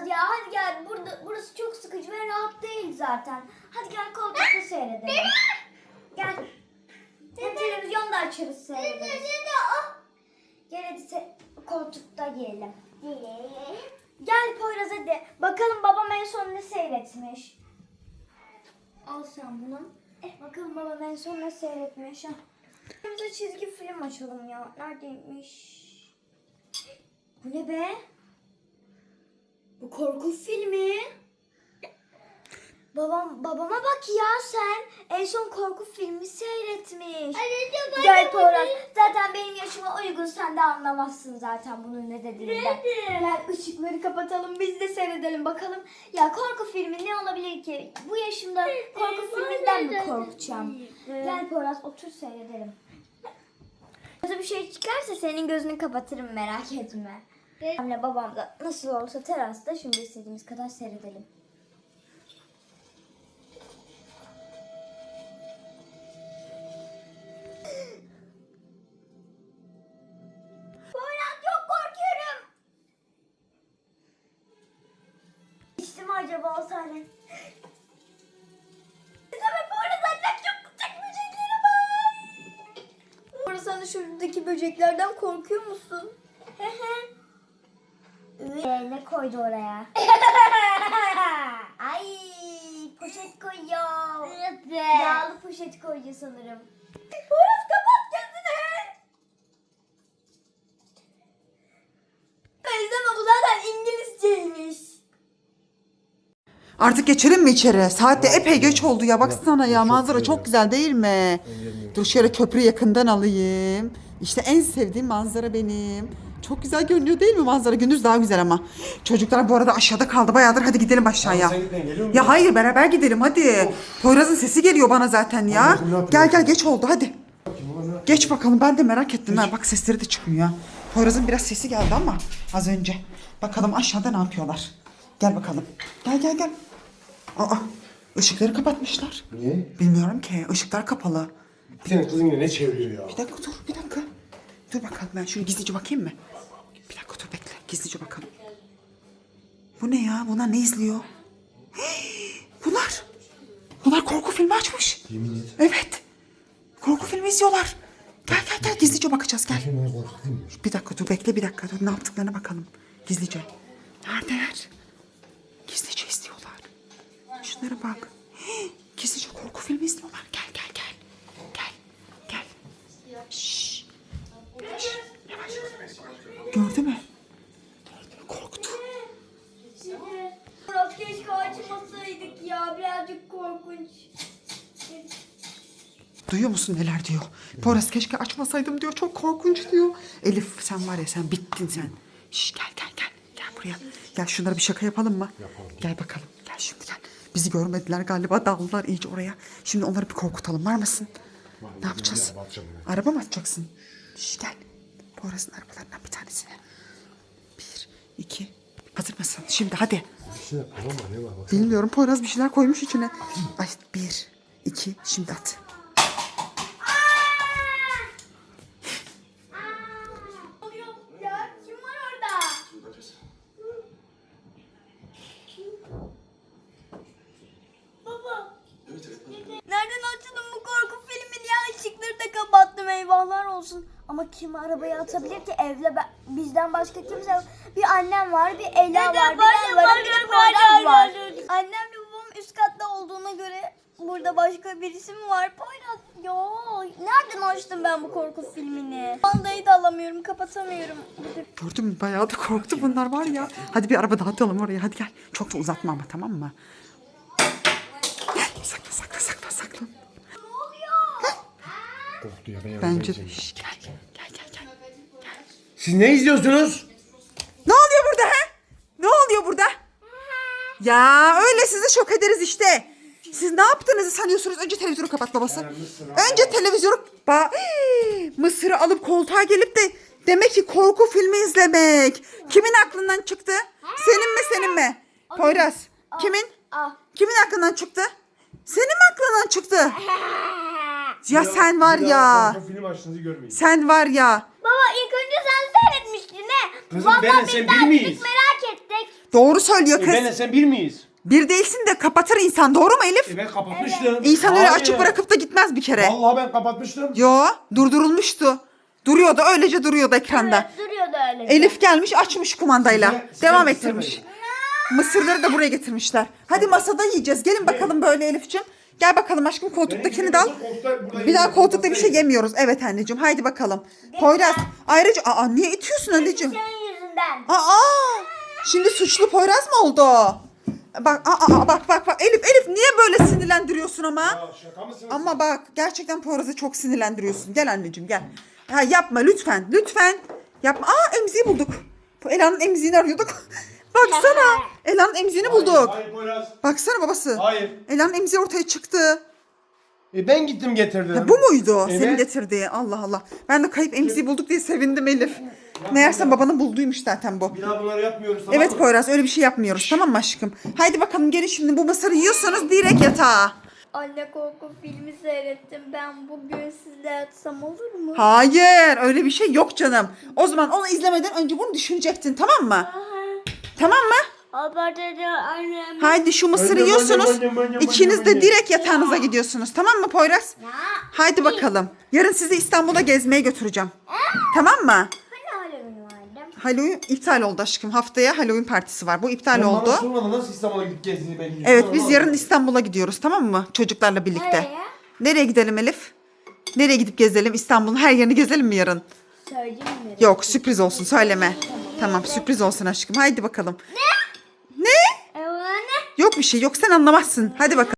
biraz ya. Hadi gel. Burada burası çok sıkıcı ve rahat değil zaten. Hadi gel koltukta seyredelim. Gel. Hem televizyonda açarız seyrederiz. Gel hadi se- koltukta yiyelim. Gel Poyraz hadi. Bakalım babam en son ne seyretmiş. Al sen bunu. Eh, bakalım babam en son ne seyretmiş. Ha. Bize çizgi film açalım ya. Neredeymiş? Bu ne be? Bu korku filmi. Babam babama bak ya sen. En son korku filmi seyretmiş. Gel Poyraz. Zaten benim yaşıma uygun sen de anlamazsın zaten bunun ne dediğinden. Gel ışıkları kapatalım biz de seyredelim bakalım. Ya korku filmi ne olabilir ki? Bu yaşımda korku filminden mi korkacağım? Gel Poyraz otur seyredelim. Kötü bir şey çıkarsa senin gözünü kapatırım merak etme. Annemle babam da nasıl olsa terasta şimdi istediğimiz kadar seyredelim. Poyraz çok korkuyorum. İçti mi acaba o sahne? Sen şuradaki böceklerden korkuyor musun? Ee, ne koydu oraya? Ay poşet koyuyor. Yağlı poşet koyuyor sanırım. Poyraz kapat gözünü. Teyzem bu zaten İngilizceymiş. Artık geçelim mi içeri? Saat de epey geç oldu ya. Baksana ya manzara çok güzel değil mi? Dur şöyle köprü yakından alayım. İşte en sevdiğim manzara benim. Çok güzel görünüyor değil mi manzara? Gündüz daha güzel ama. Çocuklar bu arada aşağıda kaldı bayağıdır. Hadi gidelim aşağıya. Sen geliyor? Ya hayır beraber gidelim hadi. Poyraz'ın sesi geliyor bana zaten ya. Ne? Gel gel geç oldu hadi. Geç bakalım ben de merak ettim. Ha, bak sesleri de çıkmıyor. Poyraz'ın biraz sesi geldi ama az önce. Bakalım aşağıda ne yapıyorlar. Gel bakalım. Gel gel gel. Aa ışıkları kapatmışlar. Niye? Bilmiyorum ki ışıklar kapalı. Bir tane kızın yine ne çeviriyor ya? Bir dakika dur bir dakika. Dur bakalım ben şöyle gizlice bakayım mı? Bir dakika dur bekle gizlice bakalım. Bu ne ya? Bunlar ne izliyor? Bunlar. Bunlar korku filmi açmış. Yemin et. Evet. Korku filmi izliyorlar. Gel gel gel gizlice bakacağız gel. Bir dakika dur bekle bir dakika dur ne yaptıklarına bakalım. Gizlice. Neredeler? Gizlice izliyorlar. Şunlara bak. Hii, Gizlice korku filmi izliyorlar. Gel gel gel. Gel. Gel. Şşş. Yavaş. Yavaş. Gördü mü? Korktu. Murat keşke açmasaydık ya birazcık korkunç. Duyuyor musun neler diyor? Poyraz keşke açmasaydım diyor. Çok korkunç diyor. Elif sen var ya sen bittin sen. Şş, gel gel gel. Gel buraya. Gel şunlara bir şaka yapalım mı? Yapalım. Gel bakalım. Gel şimdi gel. Bizi görmediler galiba. Daldılar iyice oraya. Şimdi onları bir korkutalım. Var mısın? Ne yapacağız? bir araba mı atacaksın? Şş, gel. Poyraz'ın arabalarından bir tanesine. Bir, iki. Hazır mısın? Şimdi hadi. İçinde para mı ne var. Bilmiyorum Poyraz bir şeyler koymuş içine. Ay bir, iki, şimdi at. Ya kim var orada? Baba. Nereden açtın bu korku filmini ya? Işıkları da kapattım eyvahlar olsun. Ama kim arabaya atabilir ki evde ben, bizden başka kimse yok. Bir annem var, bir Ela var, bir ben varım, bir de Poyraz var. Annemle babam üst katta olduğuna göre burada başka birisi mi var? Poyraz ya nereden açtım ben bu korku filmini? Bandayı da alamıyorum, kapatamıyorum. Gördün mü? Bayağı da korktu bunlar var ya. Hadi bir araba daha atalım oraya. Hadi gel. Çok da uzatma ama tamam mı? Korktu ya ben yardım Bence de. Şş, gel gel gel gel. gel. Siz ne izliyorsunuz? Ne oluyor burada he? Ne oluyor burada? Ya öyle sizi şok ederiz işte. Siz ne yaptığınızı sanıyorsunuz? Önce televizyonu kapat babası. Önce televizyonu... Ba Hii, Mısır'ı alıp koltuğa gelip de demek ki korku filmi izlemek. Kimin aklından çıktı? Senin mi senin mi? Poyraz. Kimin? Kimin aklından çıktı? Senin mi aklından çıktı? Ya sen var ya. korku film açtığınızı görmeyin. Sen var ya. Baba ilk önce sen seyretmiştin ne? Kızım, Vallahi ben- biz sen bir miyiz? merak ettik. Doğru söylüyor E kız. benle sen bir miyiz? Bir değilsin de kapatır insan doğru mu Elif? E ben kapatmıştım. İnsan öyle Hayır. açık bırakıp da gitmez bir kere. Vallahi ben kapatmıştım. Yo durdurulmuştu. Duruyordu öylece duruyordu ekranda. Evet, duruyordu öyle. Elif gelmiş açmış kumandayla. Size- size Devam mısır ettirmiş. verin. Mısırları da buraya getirmişler. Hadi masada yiyeceğiz. Gelin bakalım böyle Elif'ciğim. Gel bakalım aşkım koltuktakini de al. Bir daha koltukta bir şey yemiyoruz. Evet anneciğim haydi bakalım. Poyraz ayrıca aa niye itiyorsun anneciğim? Senin yüzünden. Aa şimdi suçlu Poyraz mı oldu? Bak aa, aa, bak bak bak Elif Elif niye böyle sinirlendiriyorsun ama? Ya şaka mısınız? Ama bak gerçekten Poyraz'ı çok sinirlendiriyorsun. Gel anneciğim gel. Ha, yapma lütfen lütfen. Yapma. Aa emziği bulduk. Bu Ela'nın emziğini arıyorduk. Baksana. Ela'nın emziğini bulduk. Hayır Poyraz. Baksana babası. Hayır. Ela'nın emziği ortaya çıktı. E ben gittim getirdim. Ha, bu muydu Evet. senin getirdiği? Allah Allah. Ben de kayıp emziği bulduk diye sevindim Elif. Meğerse babanın bulduymuş zaten bu. Bir daha bunları yapmıyoruz tamam Evet mı? Poyraz öyle bir şey yapmıyoruz tamam mı aşkım? Haydi bakalım gelin şimdi bu mısırı yiyorsanız direkt yatağa. Anne korku filmi seyrettim. Ben bugün sizle yatsam olur mu? Hayır öyle bir şey yok canım. O zaman onu izlemeden önce bunu düşünecektin tamam mı? Tamam mı? Haydi şu mısırı yiyorsunuz. İkiniz de direkt yatağınıza gidiyorsunuz tamam mı Poyraz? Haydi bakalım. Yarın sizi İstanbul'a gezmeye götüreceğim. Tamam mı? Hani? Halloween iptal oldu aşkım. Haftaya Halloween partisi var. Bu iptal oldu. Bana sormadan nasıl İstanbul'a gidip gezdiğini ben biliyorum. Evet biz yarın İstanbul'a gidiyoruz tamam mı? Çocuklarla birlikte. Nereye? Nereye gidelim Elif? Nereye gidip gezelim? İstanbul'un her yerini gezelim mi yarın? Söyleyeyim mi? Yok sürpriz olsun söyleme. Tamam sürpriz olsun aşkım. Haydi bakalım. Ne? Yok bir şey yok sen anlamazsın. Hadi bakalım.